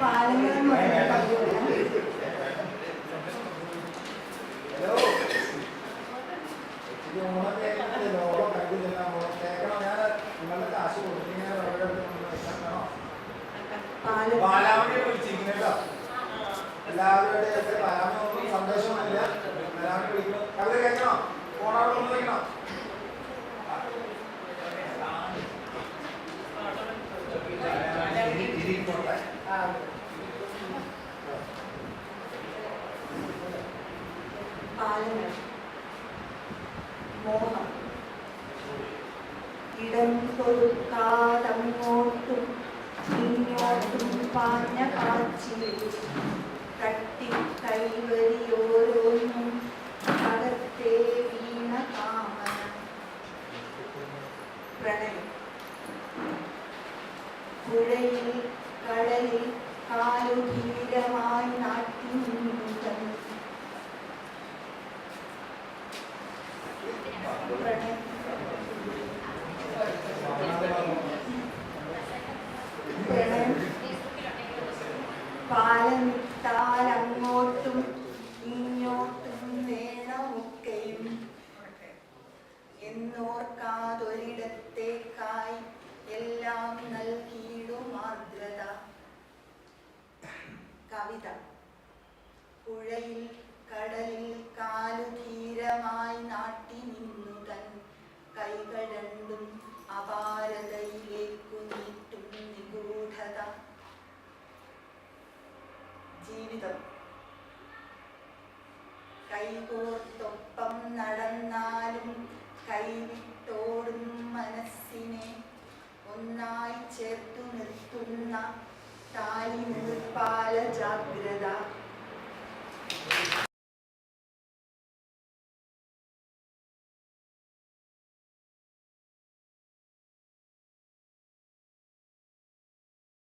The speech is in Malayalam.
പാലങ്ങൾ എന്ന് പറയുന്ന കവിതയാണ്. ഹലോ ഇത് ഓണത്തെ കേൾക്കണം ഞാൻ നിങ്ങളുടെ കാശ് കൊടുത്തിങ്ങനെ അവരുടെ അടുത്ത് കൊണ്ട് വെച്ചാൽ വേണോ പാലം ബാലാമണി വിളിച്ചിരിക്കുന്നു കേട്ടോ എല്ലാവരുടെ ബാലാമണി ഒന്നും സന്തോഷമല്ല ബാലാമണി വിളിക്കുന്നു കവിത കേൾക്കണോ ഫോണവിടെ ഒന്ന് പാലങ്ങൾ മോഹം ഇടം കൊടുക്കാതങ്ങോട്ടും ഇങ്ങോട്ടും പാഞ്ഞ കാച്ചിൽ തട്ടി കൈവരിയോരോന്നും അകത്തെ വീണ കാമന പ്രണയം പുഴയിൽ കടലിൽ കാലുധീരമായി നാട്ടി പ്രണയം പാലമിട്ടാൽ അങ്ങോട്ടും ഇങ്ങോട്ടും വേണമൊക്കെയും എന്നോർക്കാതൊരിടത്തേക്കായി എല്ലാം നൽകിയിടും ആർദ്രത കവിത പുഴയിൽ കടലിൽ കാലുധീരമായി നാട്ടി നിന്നു തൻ കൈകൾ രണ്ടും അപാരതയിലേക്കു നീട്ടും നിഗൂഢത. ജീവിതം. കൈകോർത്തൊപ്പം നടന്നാലും കൈവിട്ടോടും മനസ്സിനെ ഒന്നായി ചേർത്തു നിർത്തുന്ന താലി നിർപ്പാല ജാഗ്രത.